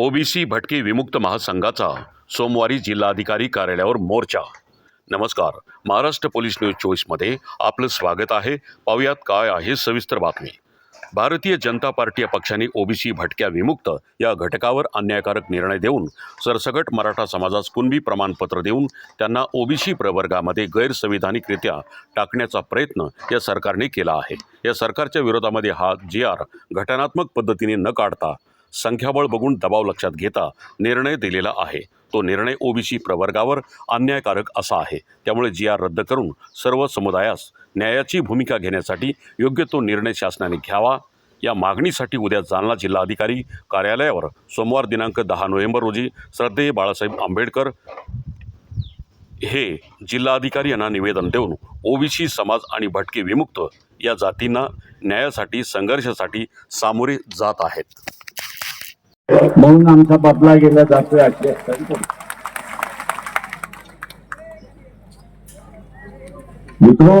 OBC भटके विमुक्त महासंघाचा सोमवारी जिल्हाधिकारी कार्यालयावर मोर्चा. नमस्कार. महाराष्ट्र पोलीस न्यूज चोवीसमध्ये आपलं स्वागत आहे. पाहुयात काय आहे सविस्तर बातमी. भारतीय जनता पार्टी या पक्षाने ओबीसी भटक्या विमुक्त या घटकावर अन्यायकारक निर्णय देऊन सरसकट मराठा समाजास कुणबी प्रमाणपत्र देऊन त्यांना ओबीसी प्रवर्गामध्ये गैरसंविधानिकरित्या टाकण्याचा प्रयत्न या सरकारने केला आहे. या सरकारच्या विरोधामध्ये हा जी आर घटनात्मक पद्धतीने न काढता संख्याबळ बघून दबाव लक्षात घेता निर्णय दिलेला आहे. तो निर्णय ओबीसी प्रवर्गावर अन्यायकारक असा आहे. त्यामुळे जी आर रद्द करून सर्व समुदायास न्यायाची भूमिका घेण्यासाठी योग्य तो निर्णय शासनाने घ्यावा. या मागणीसाठी उद्या जालना जिल्हाधिकारी कार्यालयावर सोमवार दिनांक दहा नोव्हेंबर रोजी श्रद्धेय बाळासाहेब आंबेडकर हे जिल्हाधिकारी यांना निवेदन देऊन ओबीसी समाज आणि भटके विमुक्त या जातींना न्यायासाठी संघर्षासाठी सामोरे जात आहेत. म्हणून आमचा बदला गेला जातोय अशी मित्रो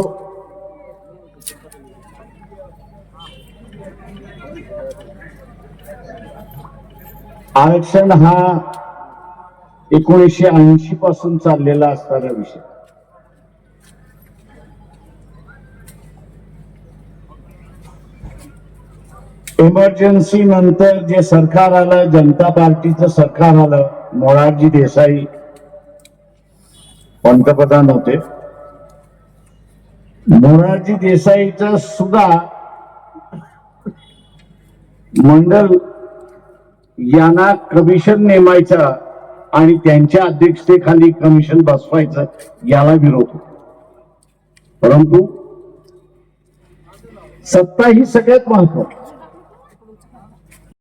आरक्षण हा एकोणीसशे ऐंशी पासून चाललेला असणारा विषय. इमर्जन्सी नंतर जे सरकार आलं जनता पार्टीचं सरकार आलं मोरारजी देसाई पंतप्रधान होते. मोरारजी देसाईचं सुद्धा मंडल यांना कमिशन नेमायचं आणि त्यांच्या अध्यक्षतेखाली कमिशन बसवायचं याला विरोध परंतु सत्ता ही सगळ्यात महत्वाची.